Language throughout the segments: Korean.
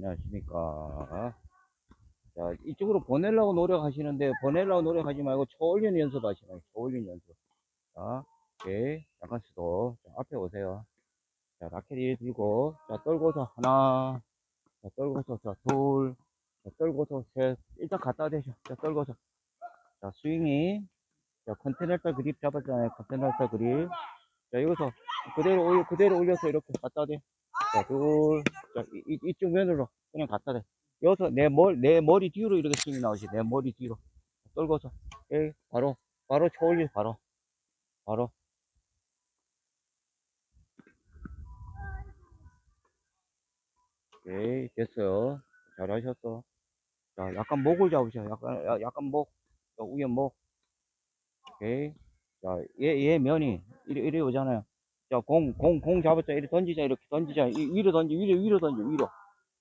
안녕하십니까. 자, 이쪽으로 보내려고 노력하시는데, 보내려고 노력하지 말고, 초올린 연습 하시라고, 초올린 연습. 자, 오케이. 잠깐 스톱. 자, 앞에 오세요. 자, 라켓 이 들고, 자, 떨고서 하나, 자, 떨고서, 자, 둘, 자, 떨고서 셋. 일단 갖다 대셔. 자, 떨고서. 자, 스윙이, 자, 컨테너터 그립 잡았잖아요. 컨테너터 그립. 자, 여기서 그대로 올려, 그대로 올려서 이렇게 갖다 대. 자, 둘, 자, 이, 이- 이쪽 면으로 그냥 갖다 대. 여기서 내 머리, 내 머리 뒤로 이렇게 스윙이 나오시. 내 머리 뒤로. 떨궈서. 예, 바로, 바로 초올리, 바로. 바로. 오케이, 됐어요. 잘하셨어. 자, 약간 목을 잡으셔. 약간, 야- 약간 목. 자, 위에 목. 오케이. 자, 얘, 얘 면이, 이래, 이래 오잖아요. 자, 공, 공, 공 잡았자. 이렇게 던지자. 이렇게 던지자. 이, 위로 던지, 위로, 위로 던져. 위로.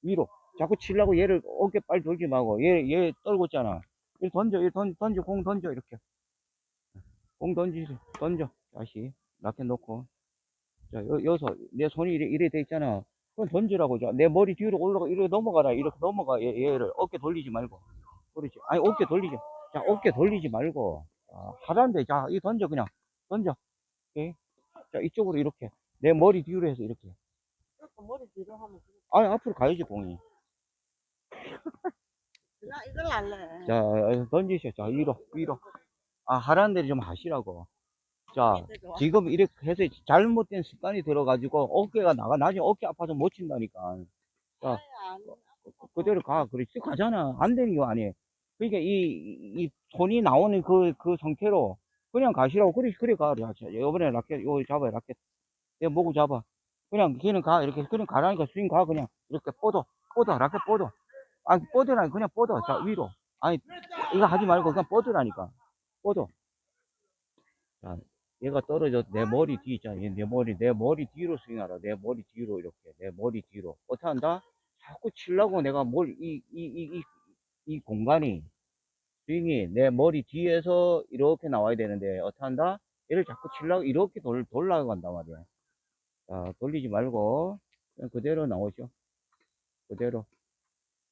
위로. 자꾸 치려고 얘를 어깨 빨리 돌지 말고. 얘, 얘 떨궜잖아. 이렇게 던져. 이렇게 던, 던져. 공 던져. 이렇게. 공 던지, 던져. 다시. 라켓 놓고. 자, 여, 여기서 내 손이 이래, 이래 돼 있잖아. 그럼 던지라고. 자, 내 머리 뒤로 올라가. 이렇게 넘어가라. 이렇게 넘어가. 얘, 얘를 어깨 돌리지 말고. 그렇지. 아니, 어깨 돌리지. 자, 어깨 돌리지 말고. 자, 하란데. 자, 이 던져, 그냥. 던져. 오케이. 자, 이쪽으로 이렇게. 내 머리 뒤로 해서 이렇게. 그러니까 머리 뒤로 하면 아니, 앞으로 가야지, 공이. 나 이걸 할래. 자, 어, 던지셔. 자, 위로, 위로. 아, 하라는 대로 좀 하시라고. 자, 지금 이렇게 해서 잘못된 습관이 들어가지고 어깨가 나가. 나중에 어깨 아파서 못 친다니까. 자, 그대로 가. 쓱 가잖아. 안 되는 거 아니에요. 그러니까 이, 이 손이 나오는 그, 그 상태로 그냥 가시라고. 그래, 그래 가. 자, 이번에 라켓, 요거 잡아요, 라켓. 내 목을 잡아. 그냥, 걔는 가. 이렇게, 그냥 가라니까 스윙 가. 그냥. 이렇게 뻗어. 뻗어. 라켓 뻗어. 아니, 뻗으라니. 그냥 뻗어. 자, 위로. 아니, 이거 하지 말고 그냥 뻗으라니까. 뻗어. 자, 얘가 떨어져. 내 머리 뒤 있잖아. 얘 내 머리, 내 머리 뒤로 스윙하라. 내 머리 뒤로 이렇게. 내 머리 뒤로. 어떻게 한다? 자꾸 치려고 내가 뭘, 이, 이, 이, 이, 이 공간이, 스윙이 내 머리 뒤에서 이렇게 나와야 되는데, 어떻게 한다? 얘를 자꾸 치려고 이렇게 돌, 한단 말이야. 자, 돌리지 말고, 그냥 그대로 나오죠. 그대로.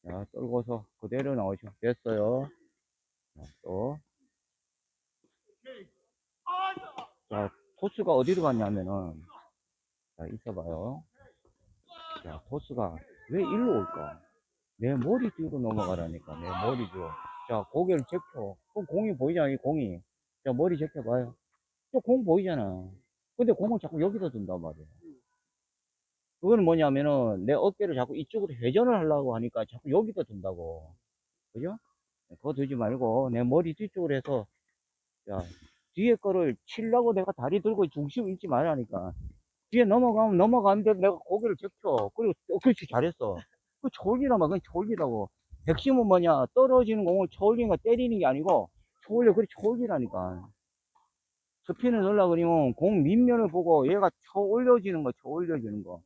자, 떨고서 그대로 나오죠. 됐어요. 자, 또. 자, 토스가 어디로 갔냐면은, 자, 있어봐요. 자, 토스가 왜 일로 올까? 내 머리 뒤로 넘어가라니까, 내 머리 뒤로. 자, 고개를 제껴. 그럼 공이 보이잖아, 이 공이. 자, 머리 제껴봐요. 저 공 보이잖아. 근데 공을 자꾸 여기다 둔단 말이야. 그거는 뭐냐면은, 내 어깨를 자꾸 이쪽으로 회전을 하려고 하니까 자꾸 여기다 둔다고. 그죠? 그거 두지 말고, 내 머리 뒤쪽으로 해서, 자, 뒤에 거를 치려고 내가 다리 들고 중심 잃지 말라니까. 뒤에 넘어가면 넘어가는데 내가 고개를 제껴. 그리고, 어, 그렇지, 잘했어. 그 초올리라면 그냥 초올리라고. 핵심은 뭐냐, 떨어지는 공을 거 때리는 게 아니고, 초올려, 그래, 초올리라니까. 스핀을 넣으려고 그러면 공 밑면을 보고 얘가 초올려지는 거, 초올려지는 거.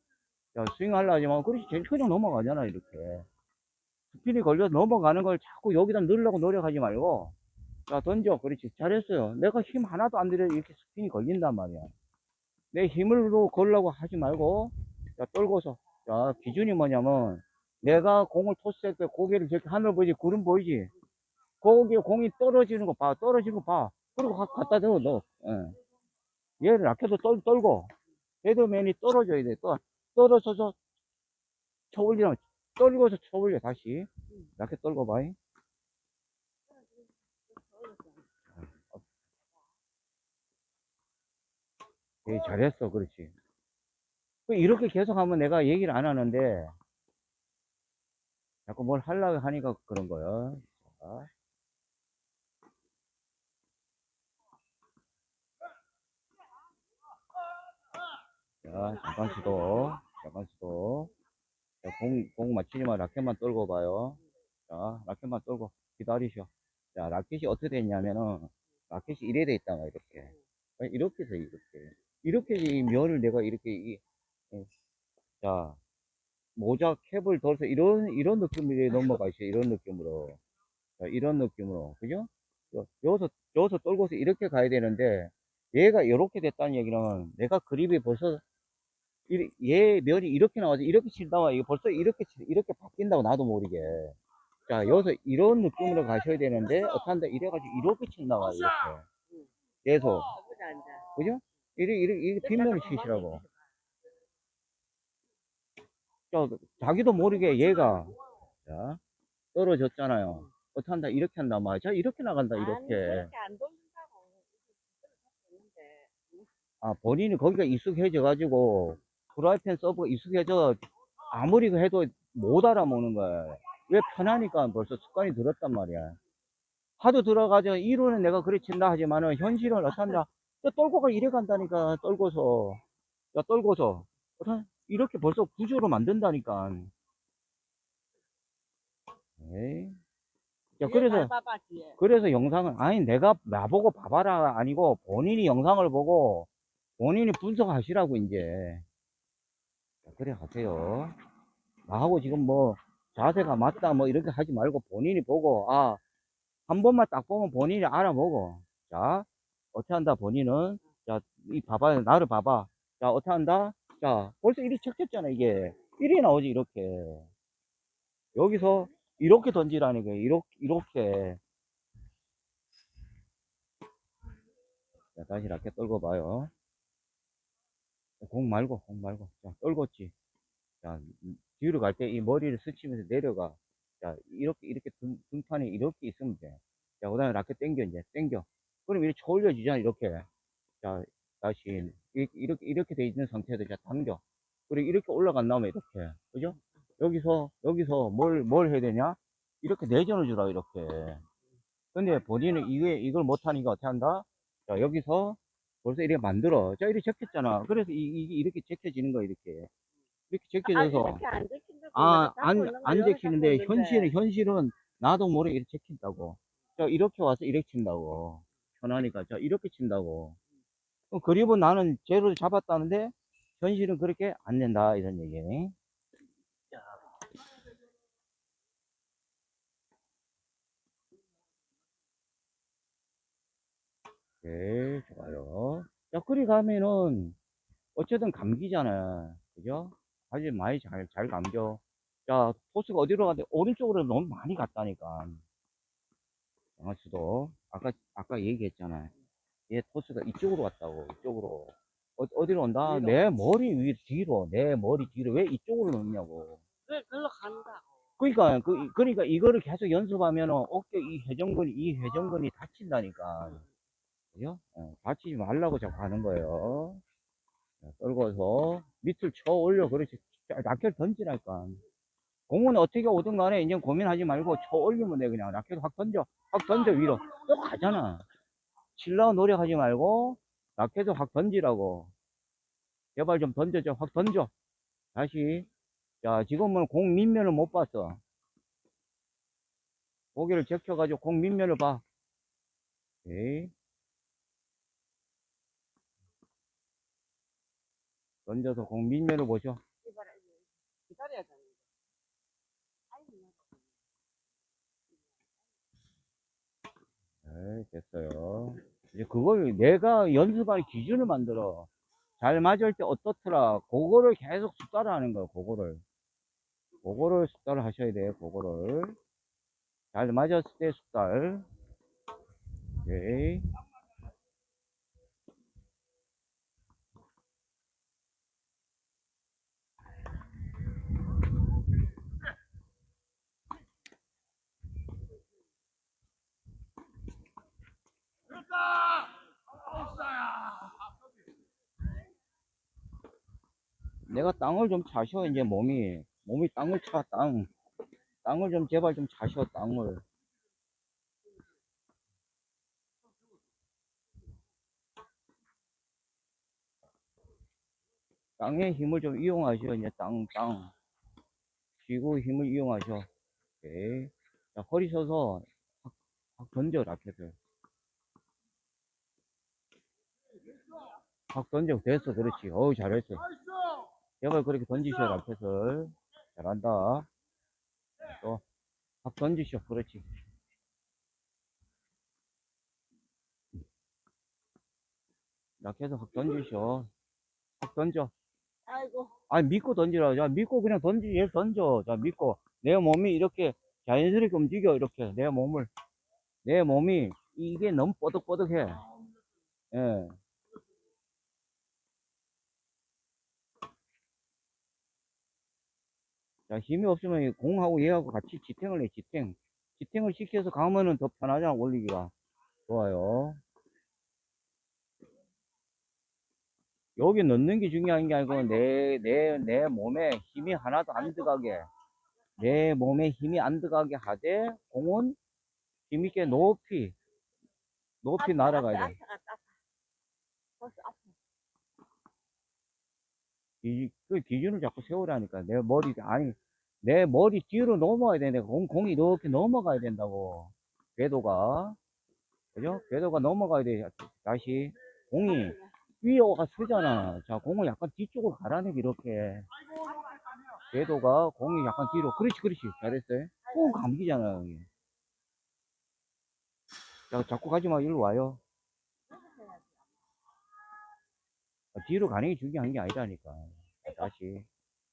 야, 스윙 하려 하지만, 그렇지, 제일 그냥 넘어가잖아, 이렇게. 스핀이 걸려 서 넘어가는 걸 자꾸 여기다 넣으려고 노력하지 말고, 자, 던져. 그렇지. 잘했어요. 내가 힘 하나도 안 들여 이렇게 스핀이 걸린단 말이야. 내 힘으로 걸려고 하지 말고, 자, 떨고서. 자, 기준이 뭐냐면, 내가 공을 토스할 때 고개를 저렇게 하늘 보이지, 구름 보이지? 거기에 공이 떨어지는 거 봐. 떨어지는 거 봐. 그리고 가- 갖다 대고 넣어. 예. 얘를 아껴서 떨, 떨고, 헤드맨이 떨어져야 돼. 떠, 떨어져서 쳐올리면, 떨고서 쳐올려, 다시. 이렇게 떨고 봐. 예, 잘했어. 그렇지. 그 이렇게 계속 하면 내가 얘기를 안 하는데, 자꾸 뭘 하려고 하니까 그런 거야. 자. 자, 잠깐 시도. 잠깐 시도. 자, 공, 공 맞추지 마. 라켓만 떨고 봐요. 자, 라켓만 떨고 기다리셔. 자, 라켓이 어떻게 됐냐면은, 라켓이 이래 돼 있다가, 이렇게. 아니, 이렇게 해서 이렇게. 이렇게 이 면을 내가 이렇게, 이, 예. 자, 모자 캡을 덜어서 이런, 이런 느낌으로 넘어가 있어요. 이런 느낌으로. 자, 이런 느낌으로. 그죠? 여- 여기서, 여기서 떨고서 이렇게 가야 되는데, 얘가 이렇게 됐다는 얘기는 내가 그립이 벌써 이- 얘 면이 이렇게 나와서 이렇게 친다고 이게 벌써 이렇게 치- 이렇게 바뀐다고 나도 모르게 자 여기서 이런 느낌으로 가셔야 되는데 어떤데 이래가지고 이렇게 친다고 이렇게 계속 그지 앉아. 그죠? 이래 이게 뒷면을 치시라고 자 자기도 모르게 얘가 자 떨어졌잖아요. 어떤다? 이렇게 한다? 이렇게 나간다 아니, 이렇게. 안 돌린다고. 있는데. 아 본인이 거기가 익숙해져 가지고 프라이팬 서버가 익숙해져 아무리 해도 못 알아먹는 거야. 왜 편하니까 벌써 습관이 들었단 말이야. 하도 들어가죠. 이론은 내가 그래 친다 하지만은 현실은 어떤다? 야, 떨고가 이래 간다니까 떨고서. 야 떨고서. 어떤- 이렇게 벌써 구조로 만든다니까. 에이. 야 그래서. 그래서 영상을 아니 내가 나보고 봐봐라 아니고 본인이 영상을 보고 본인이 분석하시라고 이제. 자, 그래 하세요. 나하고 지금 뭐 자세가 맞다 뭐 이렇게 하지 말고 본인이 보고 아 한 번만 딱 보면 본인이 알아보고. 자 어떻게 한다 본인은? 자 이 봐봐 나를 봐봐. 자 어떻게 한다 자 벌써 이리 적혔잖아 이게 이리 나오지 이렇게 여기서 이렇게 던지라는 거예요 이렇게 이렇게 자, 다시 라켓 떨고 봐요. 공 말고, 공 말고. 자, 떨궜지. 자, 이- 뒤로 갈 때 이 머리를 스치면서 내려가. 자, 이렇게, 이렇게 등, 등판이 이렇게 있으면 돼. 자, 그 다음에 라켓 당겨, 이제, 당겨. 그럼 이렇게 올려지잖아, 이렇게. 자, 다시, 이- 이렇게, 이렇게 돼 있는 상태에서 자, 당겨. 그리고 이렇게 올라간 다음에 이렇게. 그죠? 여기서, 여기서 뭘, 뭘 해야 되냐? 이렇게 내전을 주라, 이렇게. 근데 본인은 이게, 이걸 못하니까 어떻게 한다? 자, 여기서 벌써 이렇게 만들어. 자, 이렇게 적혔잖아. 그래서 이, 이게 이렇게 적혀지는 거야, 이렇게. 이렇게 아, 적혀져서. 이렇게 안 찍힌다고. 아, 안, 안 적히는데. 현실은, 현실은 나도 모르게 이렇게 적힌다고. 자, 이렇게 와서 이렇게 친다고. 편하니까. 자, 이렇게 친다고. 그럼 그립은 나는 제로 잡았다는데, 현실은 그렇게 안 된다, 이런 얘기. 네, 좋아요. 자, 그리 가면은, 어쨌든 감기잖아. 그죠? 아주 많이 잘, 잘 감겨. 자, 토스가 어디로 갔는데, 오른쪽으로 너무 많이 갔다니까. 양아치도. 아까, 아까 얘기했잖아. 얘 토스가 이쪽으로 갔다고, 이쪽으로. 어, 어디로 온다? 뒤로. 내 머리 위, 뒤로, 내 머리 뒤로. 왜 이쪽으로 넣냐고. 왜 글로 간다. 그러니까, 그, 그러니까 이거를 계속 연습하면은 어깨 이 회전근이, 이 회전근이 다친다니까. 그죠? 어, 다치지 말라고 자꾸 하는 거예요. 자, 떨궈서 밑을 쳐 올려. 그렇지. 자, 라켓 던지라니까. 공은 어떻게 오든 간에 이제 고민하지 말고 쳐 올리면 돼. 그냥 라켓 확 던져. 확 던져 위로. 또 가잖아. 칠라고 노력하지 말고 라켓을 확 던지라고. 제발 좀 던져줘. 확 던져. 다시. 자, 지금은 공 밑면을 못 봤어. 고개를 적혀가지고 공 밑면을 봐. 오케이. 던져서 공 밑면을 이거. 기다려야 되는데. 아이고, 네, 됐어요. 이제 그걸 내가 연습할 기준을 만들어. 잘 맞을 때 어떻더라. 그거를 계속 숙달을 하는 거야, 그거를. 그거를 숙달을 하셔야 돼요, 그거를. 잘 맞았을 때 숙달. 오케이. 내가 땅을 좀 차셔, 이제 몸이. 몸이 땅을 차, 땅. 땅을 좀 제발 좀 차셔, 땅을. 땅의 힘을 좀 이용하셔, 이제 땅, 땅. 쥐고 힘을 이용하셔. 오케이. 자, 허리 서서 확, 확 던져, 라켓을. 확 던져. 됐어. 그렇지. 어우, 잘했어. 제발 그렇게 던지셔, 라켓을. 잘한다. 또, 확 던지셔. 그렇지. 라켓을 확 던지셔. 확 던져. 아이고. 아니, 믿고 던지라. 자, 믿고 그냥 던지, 얘 던져. 자, 믿고. 내 몸이 이렇게 자연스럽게 움직여, 이렇게. 내 몸을. 내 몸이, 이게 너무 뻐덕뻐덕해. 예. 자, 힘이 없으면 이 공하고 얘하고 같이 지탱을 해, 지탱. 지탱을 시켜서 가면은 더 편하잖아, 올리기가. 좋아요. 여기 넣는 게 중요한 게 아니고, 내, 내, 내 몸에 힘이 하나도 안 들어가게. 내 몸에 힘이 안 들어가게 하되, 공은 힘있게 높이, 높이 날아가야 돼. 이, 그 기준을 자꾸 세우라니까. 내 머리, 아니, 내 머리 뒤로 넘어가야 되는데, 공, 공이 이렇게 넘어가야 된다고. 궤도가. 그죠? 궤도가 넘어가야 돼. 다시. 공이 위에가 서잖아. 자, 공을 약간 뒤쪽으로 가라네, 이렇게. 궤도가 공이 약간 뒤로. 그렇지, 그렇지. 잘했어요. 공 감기잖아, 여기. 자, 자꾸 가지 마. 일로 와요. 아, 뒤로 가는 게 중요한 게 아니라니까. 자, 다시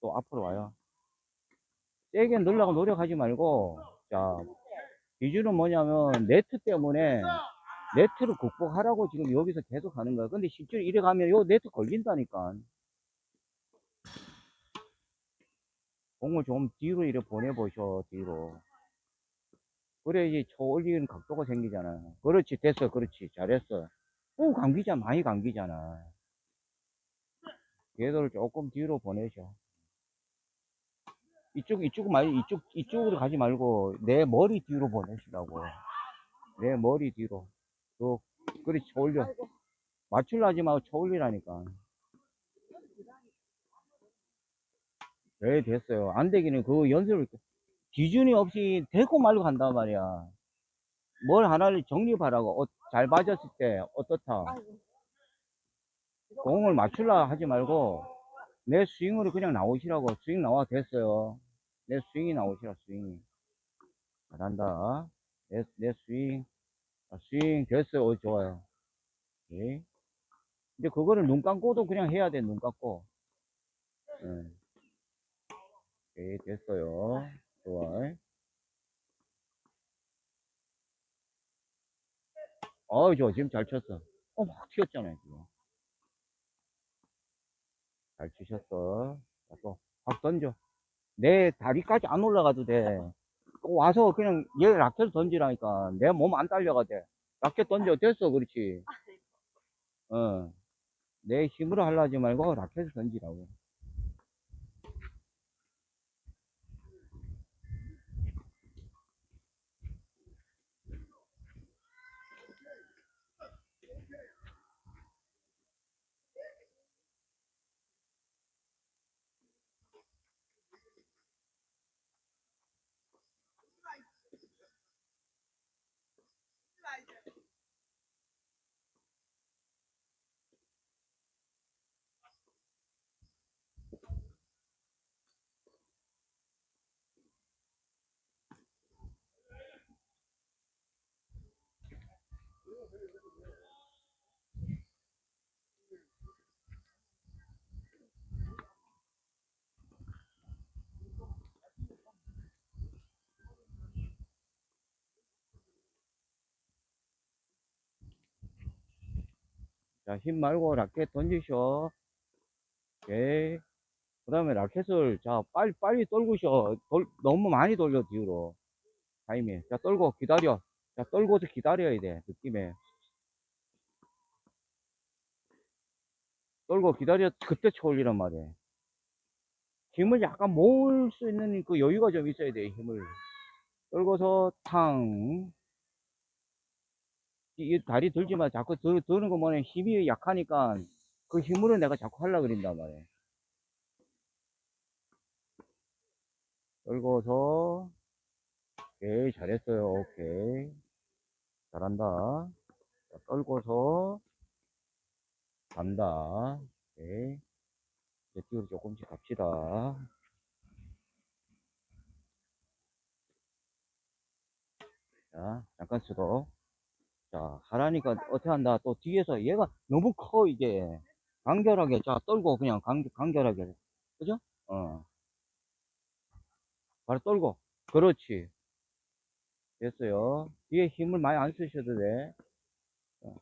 또 앞으로 와요. 세게 넣으려고 노력하지 말고, 자, 기준은 뭐냐면, 네트 때문에, 네트를 극복하라고 지금 여기서 계속 하는 거야. 근데 실제로 이래 가면 요 네트 걸린다니까. 공을 좀 뒤로 이렇게 보내보셔, 뒤로. 그래야지 초 올리는 각도가 생기잖아. 그렇지, 됐어, 그렇지, 잘했어. 오, 감기잖아, 많이 감기잖아. 궤도를 조금 뒤로 보내셔. 이쪽, 이쪽 말, 이쪽, 이쪽으로 가지 말고, 내 머리 뒤로 보내시라고. 내 머리 뒤로. 쭉, 그렇지, 쳐 올려. 맞출라 하지 말고 쳐 올리라니까. 네, 됐어요. 안 되기는 그 연습을, 기준이 없이 되고 말고 한단 말이야. 뭘 하나를 정립하라고. 어, 잘 맞았을 때, 어떻다. 공을 맞출라 하지 말고 내 스윙으로 그냥 나오시라고. 스윙 나와 됐어요. 내 스윙이 나오시라 스윙이. 잘한다. 내, 내 스윙. 아, 스윙 됐어요. 어, 좋아요. 예. 이제 그거를 눈 감고도 그냥 해야 돼 눈 감고. 예. 오케이 됐어요. 좋아 어우 좋아. 지금 잘 쳤어. 어막 튀었잖아요 지금 잘 치셨어. 자, 또, 확 던져. 내 다리까지 안 올라가도 돼. 또 와서 그냥 얘 라켓 던지라니까. 내 몸 안 딸려가 돼. 라켓 던져. 됐어. 그렇지. 어. 내 힘으로 하려 하지 말고 라켓을 던지라고. 자, 힘 말고 라켓 던지셔. 오케이. 그 다음에 라켓을, 자, 빨리, 빨리 떨구셔. 돌, 너무 많이 돌려, 뒤로. 타이밍. 자, 떨고, 기다려. 자, 떨고서 기다려야 돼, 느낌에. 떨고 기다려, 그때 쳐 올리란 말이야. 힘을 약간 모을 수 있는 그 여유가 좀 있어야 돼, 힘을. 떨고서, 탕. 이, 이 다리 들지 마. 자꾸 들, 드는 거 뭐냐. 힘이 약하니까 그 힘으로 내가 자꾸 하려고 그린단 말이야. 떨고서 오케이, 잘했어요. 오케이. 잘한다. 자, 떨고서 간다. 오케이. 이제 뒤로 조금씩 갑시다. 자, 잠깐 수도. 자, 하라니까 어떻게 한다. 또 뒤에서 얘가 너무 커, 이제. 간결하게, 자, 떨고 그냥 간, 간결하게. 그죠? 어. 바로 떨고. 그렇지. 됐어요. 뒤에 힘을 많이 안 쓰셔도 돼. 어.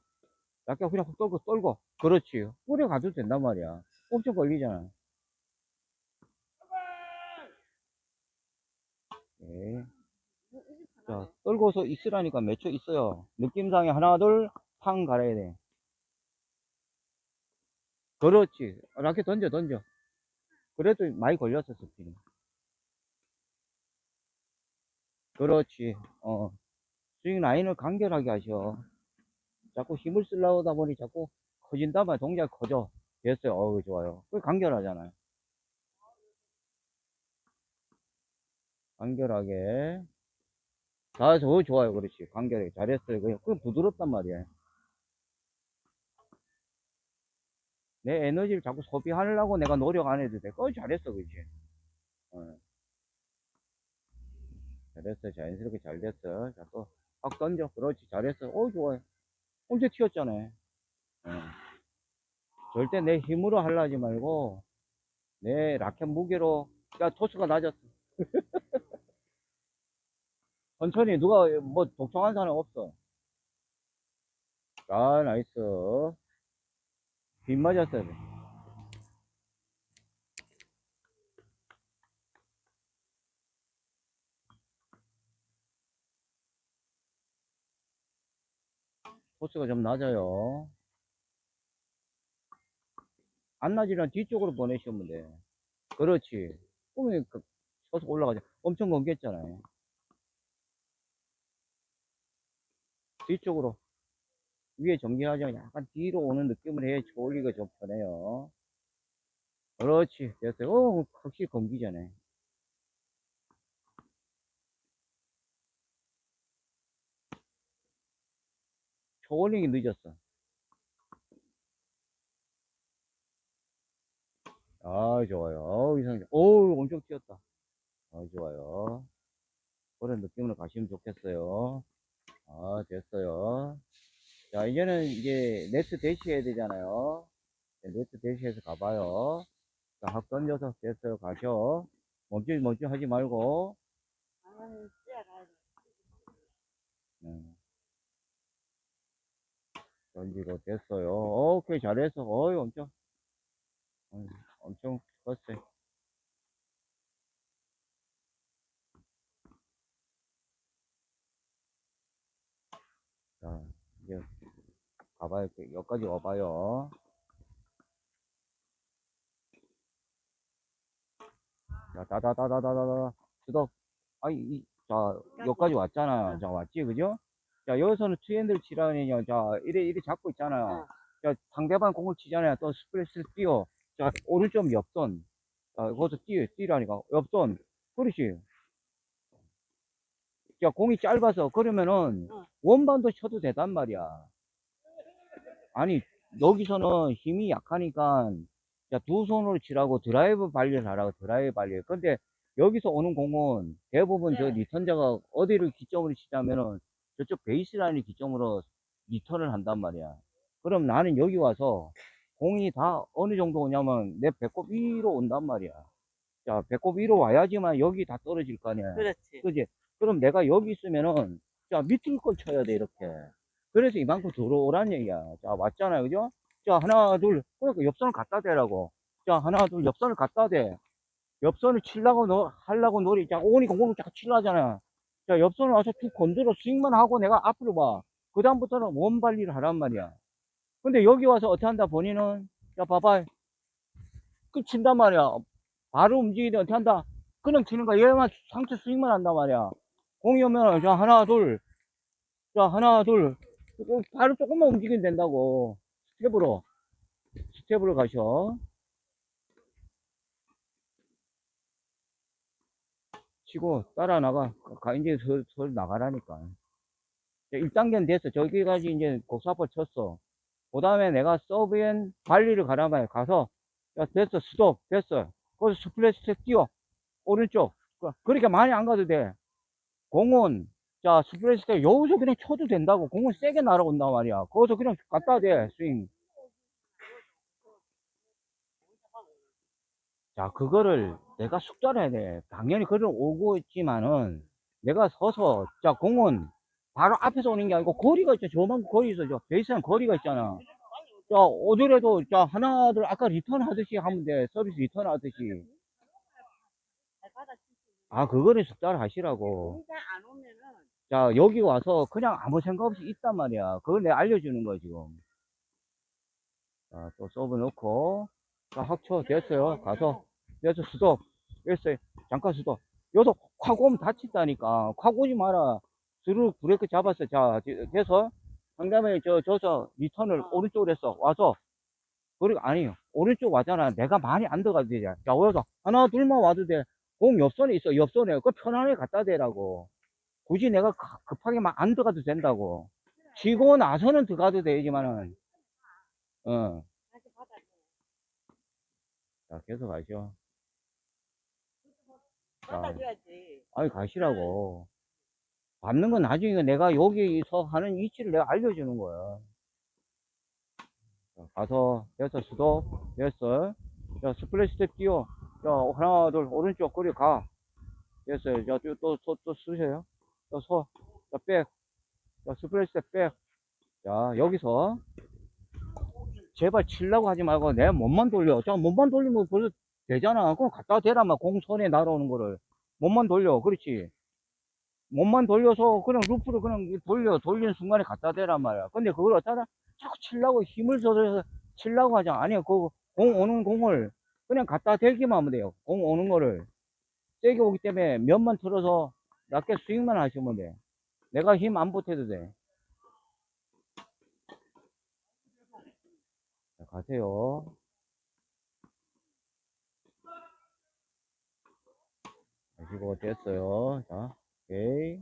약간 그냥 훅 떨고, 떨고. 그렇지. 뿌려 가도 된단 말이야. 엄청 걸리잖아. 네. 자, 떨고서 있으라니까 몇 초 있어요. 느낌상에 하나, 둘, 팡 갈아야 돼. 그렇지. 라켓 던져, 던져. 그래도 많이 걸렸어, 스피드. 그렇지. 어. 스윙 라인을 간결하게 하셔. 자꾸 힘을 쓰려고 하다 보니 자꾸 커진단 말이야. 동작이 커져. 됐어요. 어우, 좋아요. 그 간결하잖아요. 간결하게. 자, 저 좋아요. 그렇지. 간결하게. 잘했어요. 그냥 그건 부드럽단 말이야. 내 에너지를 자꾸 소비하려고 내가 노력 안 해도 돼. 그거 잘했어, 그지? 어. 잘했어. 자연스럽게 잘 됐어. 자, 또, 확 던져. 그렇지. 잘했어. 어, 좋아요. 엄청 튀었잖아. 어. 절대 내 힘으로 하려 하지 말고, 내 라켓 무게로, 야, 토스가 낮았어. 천천히, 누가, 뭐, 독촉한 사람 없어. 아, 나이스. 빗 맞았어야 돼. 코스가 좀 낮아요. 안 낮으면 뒤쪽으로 보내시면 돼. 그렇지. 그러면 그, 코스 올라가죠. 엄청 건겠잖아요. 뒤쪽으로. 위에 않고 약간 뒤로 오는 느낌을 해야 조리가 좀 편해요. 그렇지. 됐어요. 어, 확실히 건기잖아요. 초올링이 늦었어. 아, 좋아요. 어우, 이상, 어우, 엄청 튀었다. 아, 좋아요. 그런 느낌으로 가시면 좋겠어요. 아, 됐어요. 자, 이제는 이제 네트 대시 해야 되잖아요. 네, 네트 대시해서 가봐요. 자, 확 던져서 됐어요. 가셔. 멈추, 멈추 하지 말고. 음. 던지고 됐어요. 오케이, 잘했어. 어이, 엄청, 어이, 엄청 컸어요. 자, 이제 가봐요. 여기까지 와봐요. 자, 다다다다다다다. 수덕. 아이, 이, 자, 여기까지 왔잖아요. 자, 왔지, 그죠? 자, 여기서는 투핸드를 치라니요. 자, 이래, 이래 잡고 있잖아요. 어. 자, 상대방 공을 치잖아요. 또 스플래시를 뛰어. 자, 오른쪽 옆선. 자, 거기서 뛰어, 뛰라니까. 옆선. 그렇지. 자, 공이 짧아서, 그러면은, 어. 원반도 쳐도 되단 말이야. 아니, 여기서는 힘이 약하니까, 자, 두 손으로 치라고 드라이브 발리를 하라고, 드라이브 발리. 근데, 여기서 오는 공은 대부분 저 네. 리턴자가 어디를 기점으로 치냐면은, 저쪽 베이스라인을 기점으로 리턴을 한단 말이야. 그럼 나는 여기 와서, 공이 다 어느 정도 오냐면, 내 배꼽 위로 온단 말이야. 자, 배꼽 위로 와야지만 여기 다 떨어질 거 아니야. 그렇지. 그지? 그럼 내가 여기 있으면은, 자, 밑을 걸 쳐야 돼, 이렇게. 그래서 이만큼 들어오란 얘기야. 자, 왔잖아요, 그죠? 자, 하나, 둘, 그러니까 옆선을 갖다 대라고. 자, 하나, 둘, 옆선을 갖다 대. 옆선을 치려고, 노, 하려고 놀이. 자, 오니 공공을 자꾸 치려잖아. 자, 옆선을 와서 툭 건드려 스윙만 하고 내가 앞으로 봐. 그다음부터는 원발리를 하란 말이야. 근데 여기 와서 어떻게 한다, 본인은? 자, 봐봐. 그 친단 말이야. 바로 움직이는데 어떻게 한다? 그냥 치는 거야. 얘만 상체 스윙만 한단 말이야. 공이 오면, 자, 하나, 둘. 자, 하나, 둘. 바로 조금만 움직이면 된다고. 스텝으로. 스텝으로 가셔. 치고 따라 나가. 가, 이제 서, 서 나가라니까. 1단계는 됐어. 저기까지 이제 곡사포 쳤어. 그 다음에 내가 서브엔 가란 말이야. 가서, 야, 됐어. 스톱. 됐어. 거기서 스플래시 뛰어. 오른쪽. 그- 그렇게 많이 안 가도 돼. 공은, 자, tek 여기서 그냥 쳐도 된다고. 공은 세게 날아온단 말이야. 거기서 그냥 갖다 대. 스윙. 자, 그거를 내가 숙달을 해야 돼. 당연히 그걸 오고 있지만은, 내가 서서, 자, 공은 바로 앞에서 오는 게 아니고, 거리가 있죠. 저만 거리 있어. 저 베이스는 거리가 있잖아. 자, 오더라도, 자, 하나, 둘, 아까 리턴 하듯이 하면 돼. 서비스 리턴 하듯이. 아, 그거를 숙달을 하시라고. 자, 여기 와서 그냥 아무 생각 없이 있단 말이야. 그걸 내가 알려주는 거야, 지금. 자, 또 서브 넣고. 자, 학초 됐어요. 가서. 됐어, 수도. 됐어요. 잠깐 수도. 여기서 확 오면 다친다니까. 확 오지 마라. 스루 브레이크 잡았어. 자, 되- 돼서. 그 다음에 저, 저서 리턴을 오른쪽으로 했어. 와서. 그리고 아니요. 오른쪽 와잖아. 내가 많이 안 들어가도 되잖아. 자, 여기서 하나, 둘만 와도 돼. 공 옆선에 있어. 옆선에. 그 편안하게 갖다 대라고. 굳이 내가 가- 급하게 막 안 들어가도 된다고. 치고 나서는 들어가도 되지만은, 어, 자, 계속 가시오. 자, 받아줘야지 아니, 가시라고. 밟는 건 나중에 내가 여기서 하는 위치를 내가 알려주는 거야. 자, 가서, 됐어, 수도, 됐어. 자, 스플래시 스텝 뛰어. 자, 하나, 둘, 오른쪽, 그리 가. 됐어요. 자, 또, 또, 또, 또 쓰세요. 또 서. 자, 백. 자, 스텝 백. 자, 여기서. 제발 치려고 하지 말고 내 몸만 돌려. 자, 몸만 돌리면 벌써 되잖아. 그럼 갖다 대라, 막 공손에 날아오는 거를. 몸만 돌려. 그렇지. 몸만 돌려서 그냥 루프를 그냥 돌려. 돌리는 순간에 갖다 대란 말이야. 근데 그걸 어쩌다 자꾸 치려고 힘을 써서 치려고 하잖아. 아니야. 그 공 오는 공을 그냥 갖다 대기만 하면 돼요. 공 오는 거를. 세게 오기 때문에 면만 틀어서 낮게 스윙만 하시면 돼. 내가 힘 안 보태도 돼. 자, 가세요. 가시고 됐어요. 자, 오케이.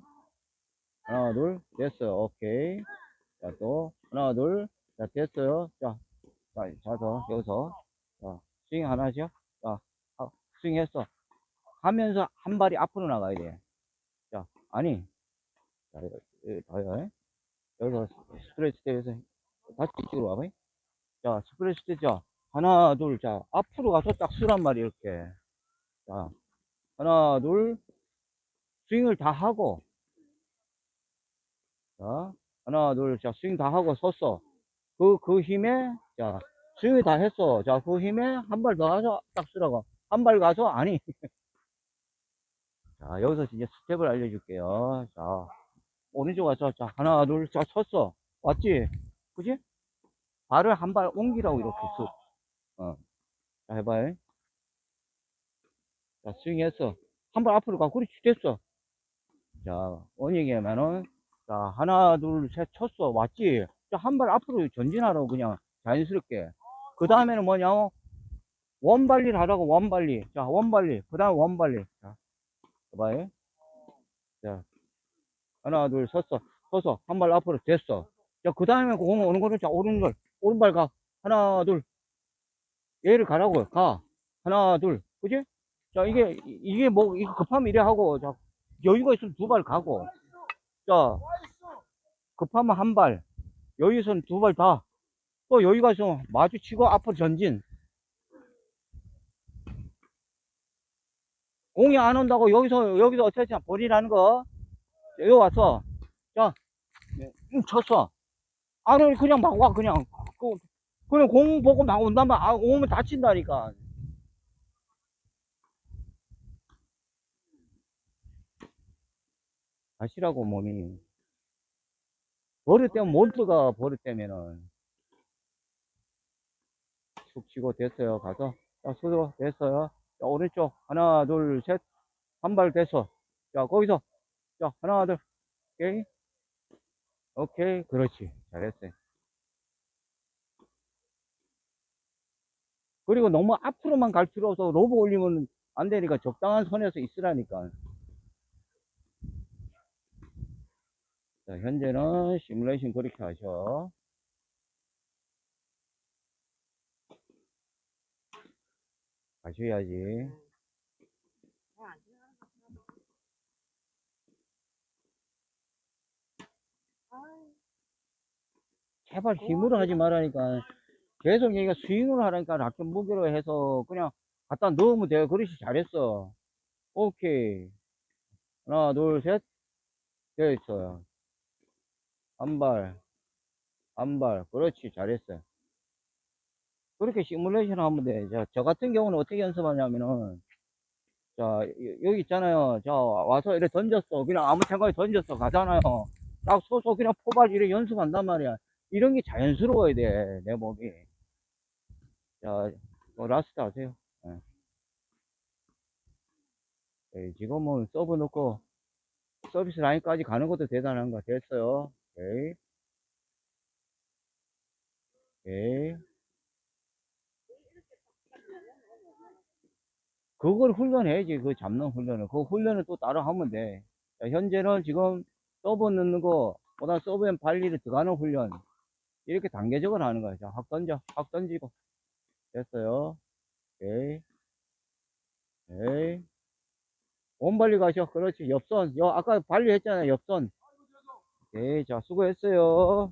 하나, 둘, 됐어요. 오케이. 자, 또, 하나, 둘, 자, 됐어요. 자, 자, 자서, 여기서. 자, 스윙 하나죠? 자, 아, 스윙 했어. 하면서 한 발이 앞으로 나가야 돼. 자, 아니. 여기서 스트레치 때에서 다시 이쪽으로 와봐. 자, 스프레시 때죠. 하나, 둘, 자, 앞으로 가서 딱 쓰란 말이야, 이렇게. 자, 하나, 둘, 스윙을 다 하고, 자, 하나, 둘, 자, 스윙 다 하고 섰어. 그, 그 힘에, 자, 스윙을 다 했어. 자, 그 힘에 한 발 더 가서 딱 쓰라고. 한 발 가서, 아니. 자, 여기서 이제 스텝을 알려줄게요. 자, 오른쪽 가서, 자, 하나, 둘, 자, 섰어. 왔지? 그지? 발을 한 발 옮기라고 이렇게 쑥. 어. 자, 해봐요. 자, 스윙 했어. 한 발 앞으로 가. 그렇지, 됐어. 자, 원익이면은, 자, 하나, 둘, 셋 쳤어. 왔지? 자, 한 발 앞으로 전진하라고 그냥 자연스럽게. 그 다음에는 뭐냐? 원발리를 하라고, 원발리. 자, 원발리. 그 다음 원발리. 자, 해 봐요. 자, 하나, 둘, 섰어. 서서, 한 발 앞으로 됐어. 자, 그 다음에 공 오는 거는, 자, 오른발. 오른발 가. 하나, 둘. 얘를 가라고. 가. 하나, 둘. 그지? 자, 이게, 이- 이게 뭐, 이거 급하면 이래 하고, 자, 여유가 있으면 두 발 가고. 자, 급하면 한 발. 여유 있으면 두 발 다. 또 여유가 있으면 마주치고 앞으로 전진. 공이 안 온다고 여기서, 여기서 어떻게 버리라는 거. 여기 와서, 자, 응, 쳤어. 아니, 그냥 막 와, 그냥. 그, 그냥 공 보고 막 온다면, 아, 오면 다친다니까. 가시라고, 몸이. 버릇 때문에 못 들어가, 버릇 때면은. 툭 치고 됐어요. 가서. 자, 수도 됐어요. 자, 오른쪽 하나 둘 셋 한 발 됐어 자 거기서. 자 하나 둘. 오케이. 오케이. 그렇지. 잘했어요. 그리고 너무 앞으로만 갈 필요 없어 로브 올리면 안 되니까 적당한 선에서 있으라니까. 자 현재는 시뮬레이션 그렇게 하셔 가셔야지. 제발 힘으로 하지 말라니까. 계속 얘가 스윙을 하라니까 라켓 무게로 해서 그냥 갖다 넣으면 돼요. 그렇지 잘했어. 오케이. 하나, 둘, 셋. 됐어요. 한 발, 한 발. 그렇지 잘했어요. 그렇게 시뮬레이션 하면 돼. 자, 저 같은 경우는 어떻게 연습하냐면은, 자, 여- 여기 있잖아요. 자, 와서 이렇게 던졌어. 그냥 아무 생각에 던졌어. 가잖아요. 딱 서서 그냥 포발 이렇게 연습한단 말이야. 이런 게 자연스러워야 돼, 내 몸이. 자, 뭐 라스트 하세요. 예. 예, 지금은 서브 넣고, 서비스 라인까지 가는 것도 대단한 거 됐어요. 오케이. 오케이. 그걸 훈련해야지, 그 잡는 훈련을. 그 훈련을 또 따로 하면 돼. 자, 현재는 지금 서브 넣는 거, 보다 서브엔 발리를 들어가는 훈련. 이렇게 단계적으로 하는 거야. 자, 확 던져. 확 던지고. 됐어요. 오케이. 오케이. 원발리 가셔. 그렇지. 옆선. 여, 아까 발리 했잖아요. 옆선. 오케이. 자, 수고했어요.